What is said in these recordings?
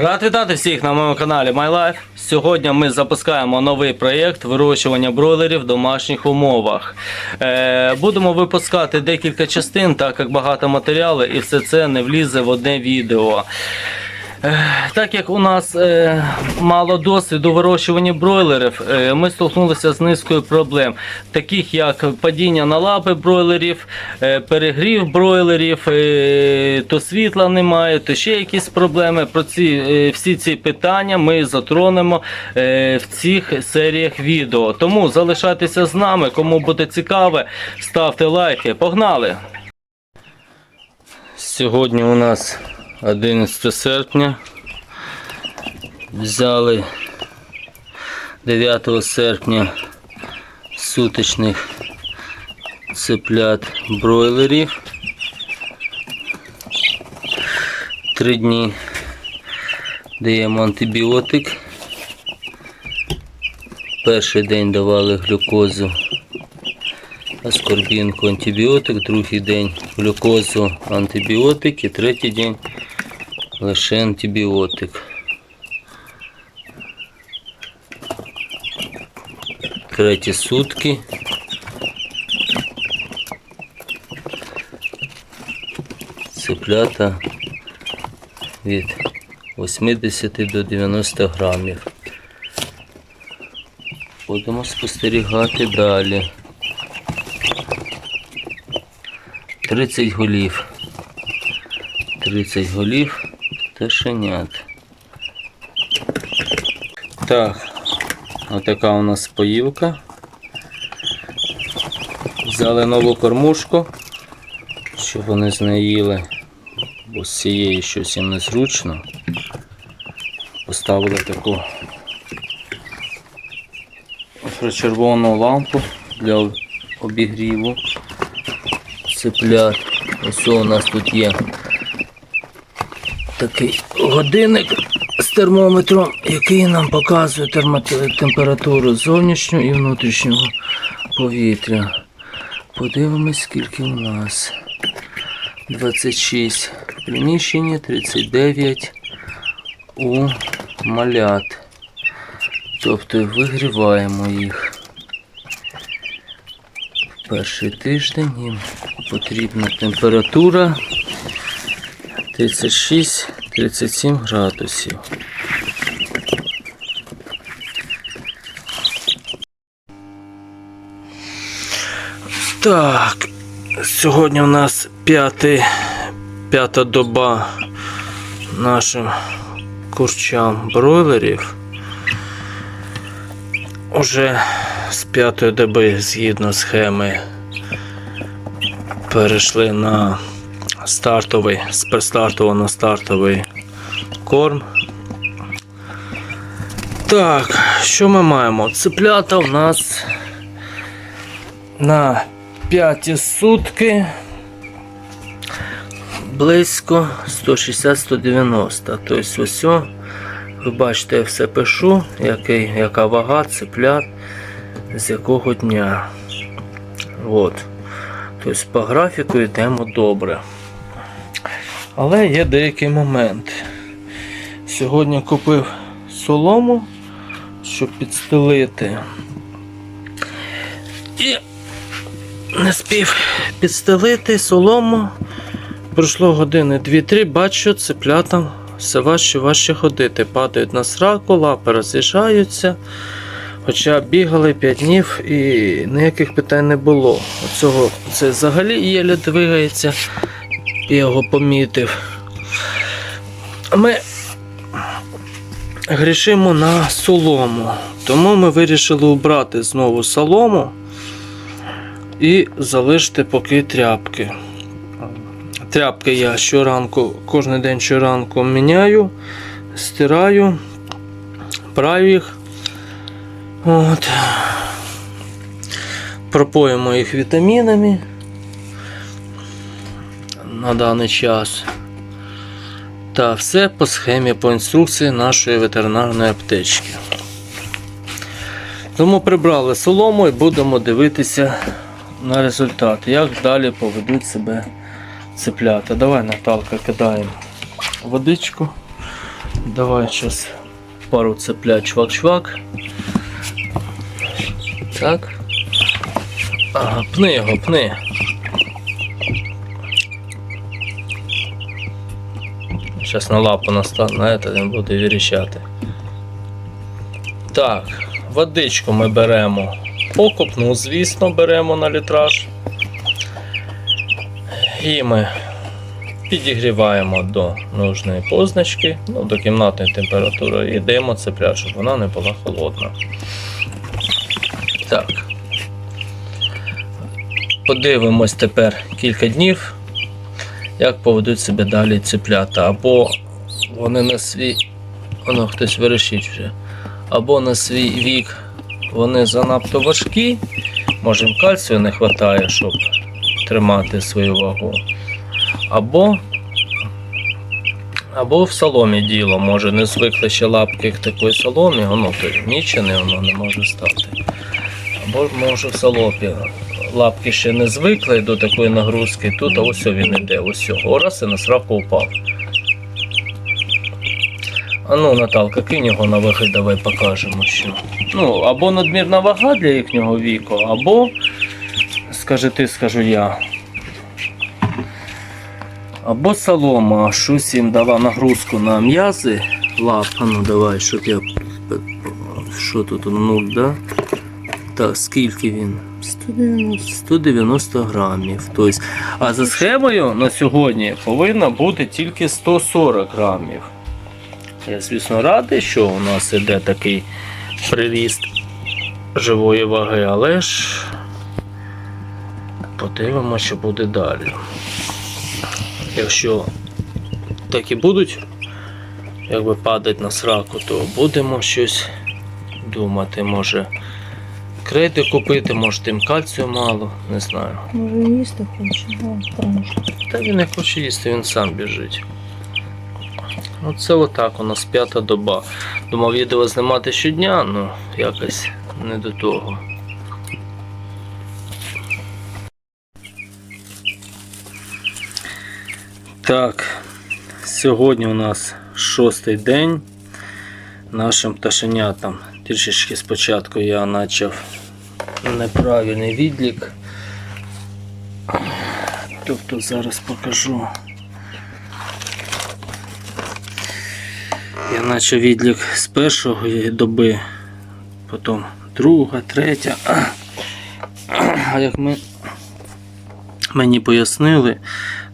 Рад вітати всіх на моєму каналі MyLife. Сьогодні ми запускаємо новий проєкт вирощування бройлерів в домашніх умовах. Е, будемо випускати декілька частин, так як багато матеріалу, і все це не влізе в одне відео. Е, Так як у нас е, мало досвіду вирощування бройлерів, е, ми столкнулися з низкою проблем, таких як падіння на лапи бройлерів, е, перегрів бройлерів, е, то світла немає, то ще якісь проблеми. Про ці е, всі ці питання ми затронемо е, в цих серіях відео. Тому залишайтеся з нами. Кому буде цікаве, ставте лайки. Погнали! Сьогодні у нас 11 серпня. Взяли 9 серпня суточних цеплят бройлерів. Три дні даємо антибіотик. Перший день давали глюкозу, аскорбінку, антибіотик, другий день глюкозу, антибіотик і третій день лише антибіотик. Треті сутки. Цеплята від 80 до 90 грамів. Будемо спостерігати далі. 30 голів. 30 голів пташенят. Так, отака у нас поївка. Взяли нову кормушку, щоб вони з неї їли, бо з цієї щось їм незручно. Поставили таку інфрачервону лампу для обігріву цеплят. Ось у нас тут є такий годинник з термометром, який нам показує температуру зовнішнього і внутрішнього повітря. Подивимось, скільки у нас. 26 в приміщенні, 39 у малят. Тобто вигріваємо їх. Перший тиждень їм потрібна температура 36-37 градусів. Так, сьогодні у нас п'ятий, п'ята доба нашим курчам бройлерів. Уже з п'ятої доби згідно схеми перейшли на стартовий, з перестартового на стартовий корм. Так, що ми маємо? Цеплята у нас на п'яті сутки близько 160-190. Тобто ось, ви бачите, я все пишу, який, яка вага цеплят, з якого дня. От. Тобто по графіку йдемо добре. Але є деякий момент. Сьогодні купив солому, щоб підстелити. І не спів підстелити солому. Пройшло години 2-3, бачу, цеплятам все важче важче ходити. Падають на сраку, лапи роз'їжджаються. Хоча бігали 5 днів і ніяких питань не було. Оцього це взагалі єле двигається. Я його помітив. Ми грішимо на солому. Тому ми вирішили убрати знову солому і залишити поки тряпки. Тряпки я щоранку, кожен день щоранку міняю, стираю, праю їх. От. Пропоїмо їх вітамінами на даний час. Та все по схемі, по інструкції нашої ветеринарної аптечки. Тому прибрали солому і будемо дивитися на результат, як далі поведуть себе цеплята. Давай, Наталка, кидаємо водичку Давай сейчас пару цеплять чвак-чвак. Так. Ага, пни його, пни. Зараз на лапу настане, на це він буде віріщати. Так, водичку ми беремо. Покупну, звісно, беремо на літраж. І ми підігріваємо до нужної позначки, ну, до кімнатної температури і даємо цеплять, щоб вона не була холодна. Так. Подивимось тепер кілька днів, як поведуть себе далі цеплята. Або вони на свій. Воно хтось вирішить вже. Або на свій вік вони занадто важкі, може їм кальцію не вистачає, щоб тримати свою вагу. Або, або в соломі діло, може не звикли ще лапки к такої соломі, воно то нічене воно не може стати. Або може в солопі лапки ще не звикли до такої нагрузки, тут а ось він іде, ось раз і на сраку упав. А ну, Наталка, кинь його на вихід, давай покажемо, що. Ну, або надмірна вага для їхнього віку, або, скажи ти, скажу я. Або солома, щось їм дала нагрузку на м'язи. Лап, а ну давай, щоб я. Що тут 0, да? Так, скільки він? 190, 190 грамів. Тобто, а за схемою на сьогодні повинно бути тільки 140 грамів. Я, звісно, радий, що у нас іде такий приріст живої ваги, але ж подивимося, що буде далі. Якщо так і будуть якби падати на сраку, то будемо щось думати. Може крейди купити, може тим кальцію мало, не знаю. Може їсти хоче, ну, трошки. Та він не хоче їсти, він сам біжить. Оце отак у нас п'ята доба. Думав відео знімати щодня, ну якось не до того. Так, сьогодні у нас шостий день нашим пташенятам. Трішечки спочатку я почав неправильний відлік. Тобто зараз покажу. Я почав відлік з першої доби, потім друга, третя. А як ми, мені пояснили,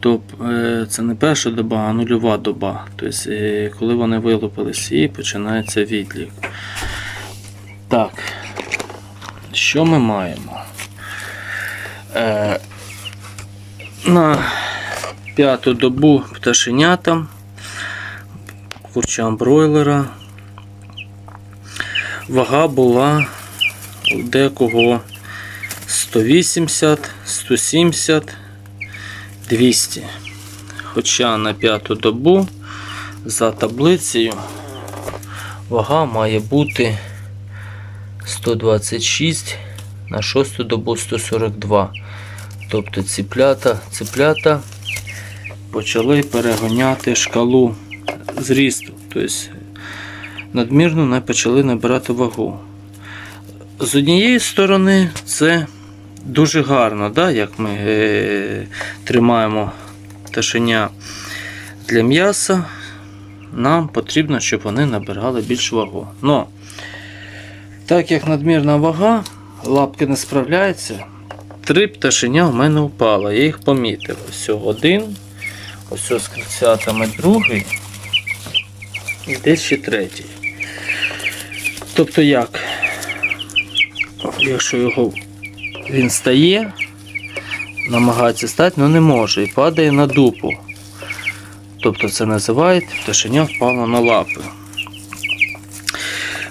то е, це не перша доба, а нульова доба. Тобто, е, коли вони вилупились і починається відлік. Так, що ми маємо? Е, на п'яту добу пташенятам, курчам бройлера. Вага була у декого 180, 170, 200. Хоча на п'яту добу за таблицею вага має бути 126, на шосту добу 142. Тобто ціплята, ціплята почали перегоняти шкалу зрісту. Тобто надмірно не почали набирати вагу. З однієї сторони, це дуже гарно, да, як ми е, тримаємо пташеня для м'яса. Нам потрібно, щоб вони набирали більш вагу. Но, так як надмірна вага, лапки не справляються, три пташеня в мене впало, я їх помітив. Ось один, ось з крицятами другий і десь ще третій. Тобто як? Якщо його він стає, намагається стати, але не може і падає на дупу. Тобто це називають пташеня впало на лапи.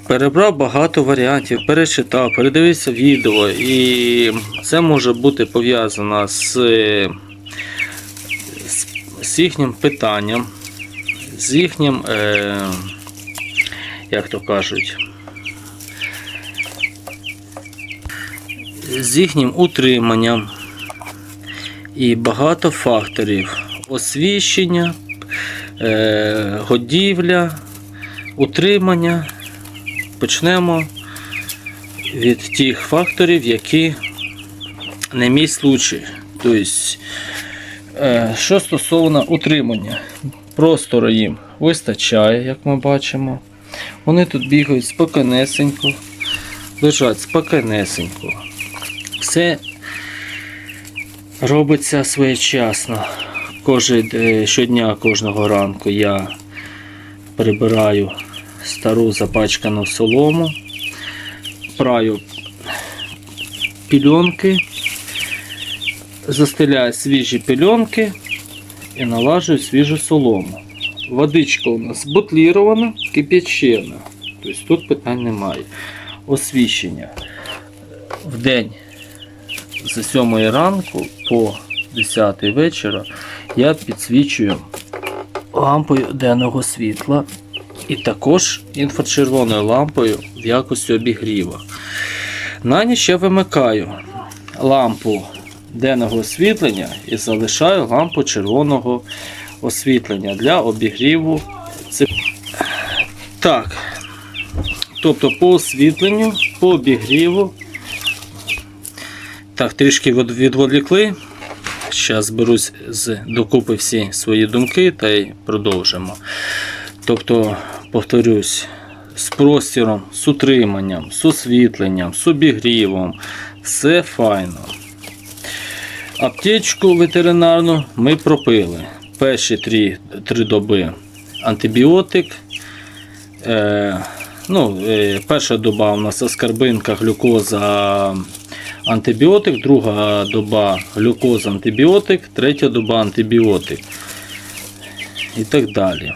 Перебрав багато варіантів, перечитав, передивився відео, і це може бути пов'язано з, з, з їхнім питанням, з їхнім, е, як то кажуть, з їхнім утриманням і багато факторів освіщення, е, годівля, утримання. Почнемо від тих факторів, які не мій случай. Тобто, е, що стосовно утримання, простору їм вистачає, як ми бачимо. Вони тут бігають спокійнесенько, лежать спокійнесенько. Все робиться своєчасно. Кожен, е, щодня, кожного ранку я прибираю стару запачкану солому, праю пільонки, застеляю свіжі пільонки і налажую свіжу солому. Водичка у нас бутлірована, кип'ячена. Тобто тут питань немає. Освіщення. В день з 7 ранку по 10 вечора я підсвічую лампою денного світла і також інфрачервоною лампою в якості обігріва. На ніч я вимикаю лампу денного освітлення і залишаю лампу червоного освітлення для обігріву. Так. Тобто по освітленню, по обігріву. Так, трішки відволікли. Зараз берусь з докупи всі свої думки та й продовжимо. Тобто, повторюсь, з простіром, з утриманням, з освітленням, з обігрівом, все файно. Аптечку ветеринарну ми пропили. Перші три, три доби антибіотик. Е, ну, е, перша доба у нас аскарбинка, глюкоза, антибіотик, друга доба глюкоза, антибіотик, третя доба антибіотик. І так далі.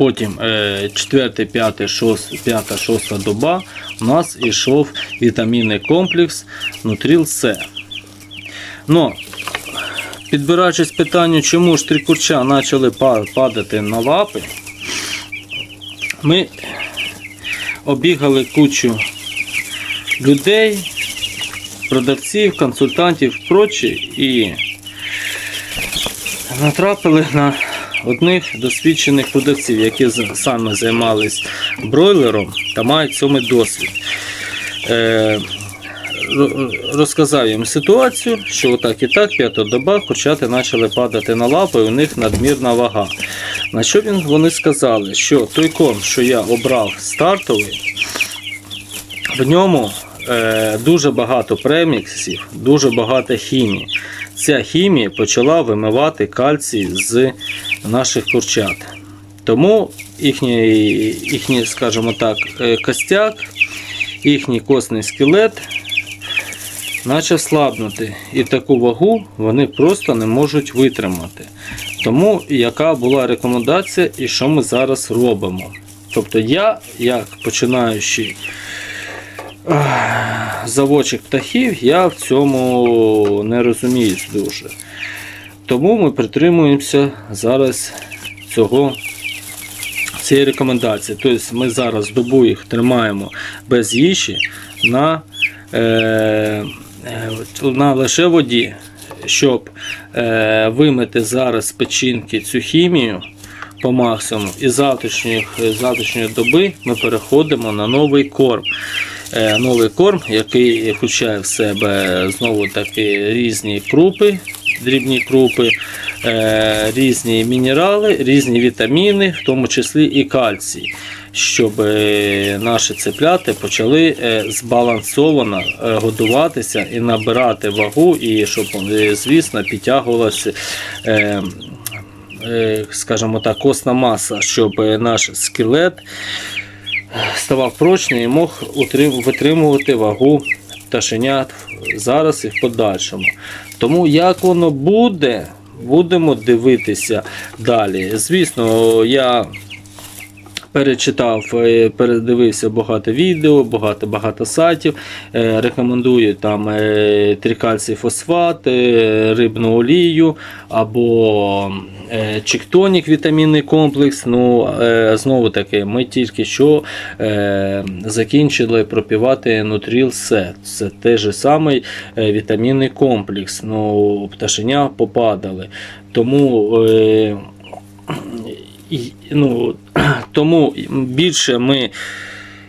Потім е, 4, 5, 6, 5, 6 доба у нас йшов вітамінний комплекс Нутріл С. Ну, підбираючись питанню, чому ж три курча почали падати на лапи, ми обігали кучу людей, продавців, консультантів прочі і натрапили на одних досвідчених продавців, які саме займались бройлером та мають цьому досвід. Е, розказав їм ситуацію, що отак і так, п'ята доба, курчати почали падати на лапи, у них надмірна вага. На що він, вони сказали, що той корм, що я обрав стартовий, в ньому дуже багато преміксів, дуже багато хімії. Ця хімія почала вимивати кальцій з наших курчат. Тому їхній, їхній скажімо так, е, костяк, їхній костний скелет почав слабнути. І таку вагу вони просто не можуть витримати. Тому яка була рекомендація і що ми зараз робимо? Тобто я, як починаючий ах, заводчик птахів, я в цьому не розуміюсь дуже. Тому ми притримуємося зараз цього. Цієї рекомендації. Тобто ми зараз добу їх тримаємо без їжі на, е, е, на лише воді, щоб е, вимити зараз з печінки цю хімію по максимуму. І завтрашньої, завтрашньої доби ми переходимо на новий корм. Е, новий корм, який включає в себе знову таки різні крупи, дрібні крупи, е, різні мінерали, різні вітаміни, в тому числі і кальцій, щоб е, наші цепляти почали збалансовано годуватися і набирати вагу, і щоб, звісно, підтягувалося. Е, скажімо так, костна маса, щоб наш скелет ставав прочний і мог витримувати вагу пташенят зараз і в подальшому. Тому як воно буде, будемо дивитися далі. Звісно, я перечитав, е, передивився багато відео, багато багато сайтів. Е, Рекомендую там е, трикальцій фосфат, рибну олію або чіктонік вітамінний комплекс. Ну, знову таки, ми тільки що закінчили пропівати Нутріл Сет. Це той же самий вітамінний комплекс. Ну, пташеня попадали. Тому ну, тому більше ми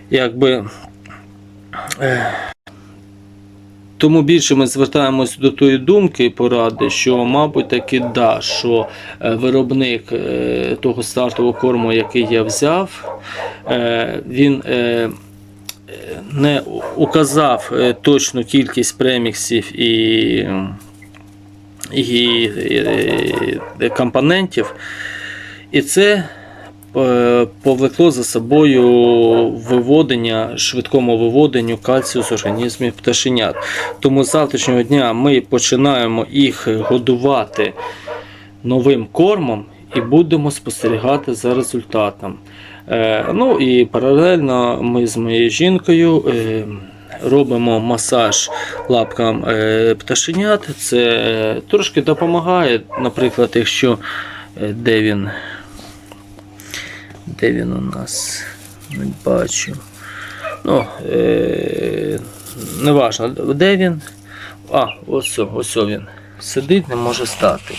якби. е, Тому більше ми звертаємось до тої думки і поради, що, мабуть, таки да, що е, виробник е, того стартового корму, який я взяв, він не указав точну кількість преміксів і, і компонентів. І це е, повлекло за собою виводення, швидкому виводенню кальцію з організмів пташенят. Тому з завтрашнього дня ми починаємо їх годувати новим кормом і будемо спостерігати за результатом. Е, Ну і паралельно ми з моєю жінкою. е, Робимо масаж лапкам пташенят. Це трошки допомагає, наприклад, якщо де він, де він у нас не бачу. Ну, е, неважно, де він. А, ось, ось він. Сидить, не може стати.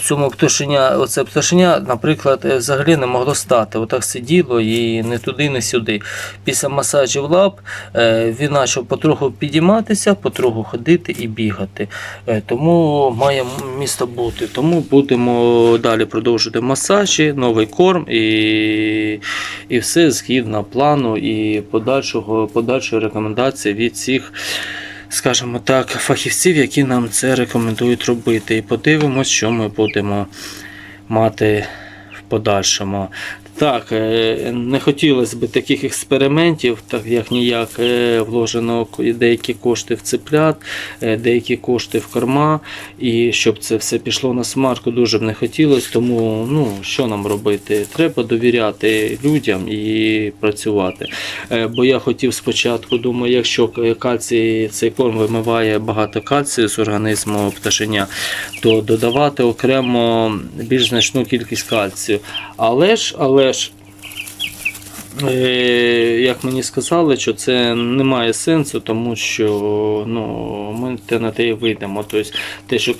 Цьому пташеня, оце пташеня, наприклад, е, взагалі не могло стати. Отак сиділо і не туди, не сюди. Після масажів лап е, він почав потроху підійматися, потроху ходити і бігати. Е, Тому має місто бути. Тому будемо далі продовжувати масажі, новий корм і, і все згідно плану і подальшого, подальшої рекомендації від всіх скажімо так, фахівців, які нам це рекомендують робити. І подивимось, що ми будемо мати в подальшому. Так, е, не хотілося б таких експериментів, так як ніяк е, вложено деякі кошти в циплят, е, деякі кошти в корма, і щоб це все пішло на смарку, дуже б не хотілося. Тому ну, що нам робити? Треба довіряти людям і працювати. Бо я хотів спочатку, думаю, якщо кальцій цей корм вимиває багато кальцію з організму пташеня, то додавати окремо більш значну кількість кальцію. Але ж, але ж. е, Як мені сказали, що це не має сенсу, тому що ну, ми те на те і вийдемо. Тобто, те, що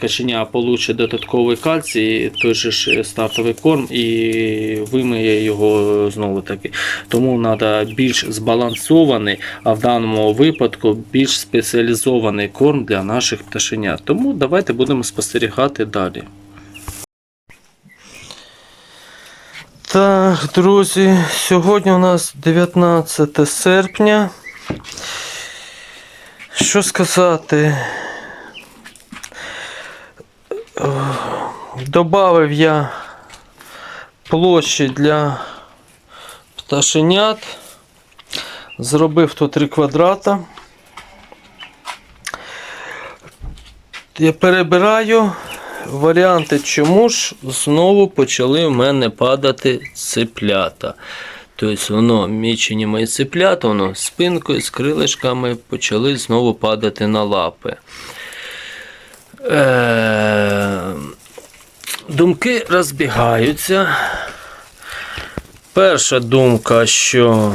каченя получить додатковий кальцій, той же стартовий корм і вимиє його знову таки. Тому треба більш збалансований, а в даному випадку більш спеціалізований корм для наших пташенят. Тому давайте будемо спостерігати далі. Так, друзі, сьогодні у нас 19 серпня. Що сказати? Добавив я площі для пташенят. Зробив тут 3 квадрата. Я перебираю варіанти, чому ж знову почали в мене падати цеплята. Тобто воно мічені мої цеплята, воно спинкою з крилишками почали знову падати на лапи. Е, Думки розбігаються. Перша думка, що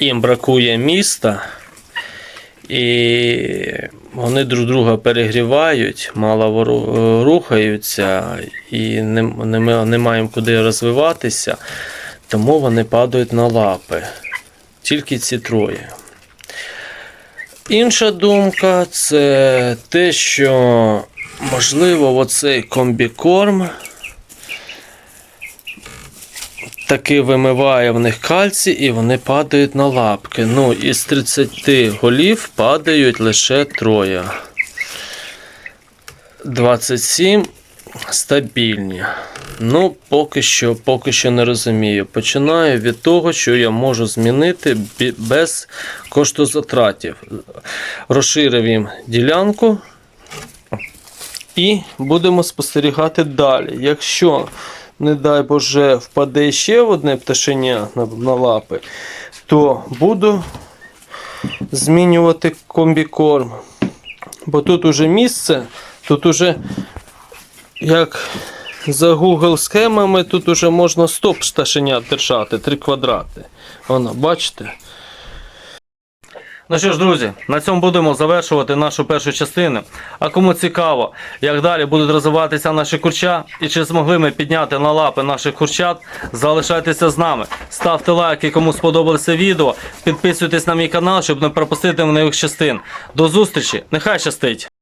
їм бракує міста, і вони друг друга перегрівають, мало вору- рухаються і не, не, не маємо куди розвиватися, тому вони падають на лапи. Тільки ці троє. Інша думка це те, що можливо оцей комбікорм таки вимиває в них кальцій і вони падають на лапки. Ну, із 30 голів падають лише троє. 27 стабільні. Ну, поки що, поки що не розумію. Починаю від того, що я можу змінити без коштозатратів. Розширив їм ділянку. І будемо спостерігати далі. Якщо, не дай Боже, впаде ще одне пташеня на, на лапи, то буду змінювати комбікорм. Бо тут уже місце, тут уже як за Google схемами, тут уже можна стоп пташенят держати, 3 квадрати. Воно, бачите? Ну що ж, друзі, на цьому будемо завершувати нашу першу частину. А кому цікаво, як далі будуть розвиватися наші курча і чи змогли ми підняти на лапи наших курчат, залишайтеся з нами. Ставте лайки, кому сподобалося відео. Підписуйтесь на мій канал, щоб не пропустити нових частин. До зустрічі, нехай щастить!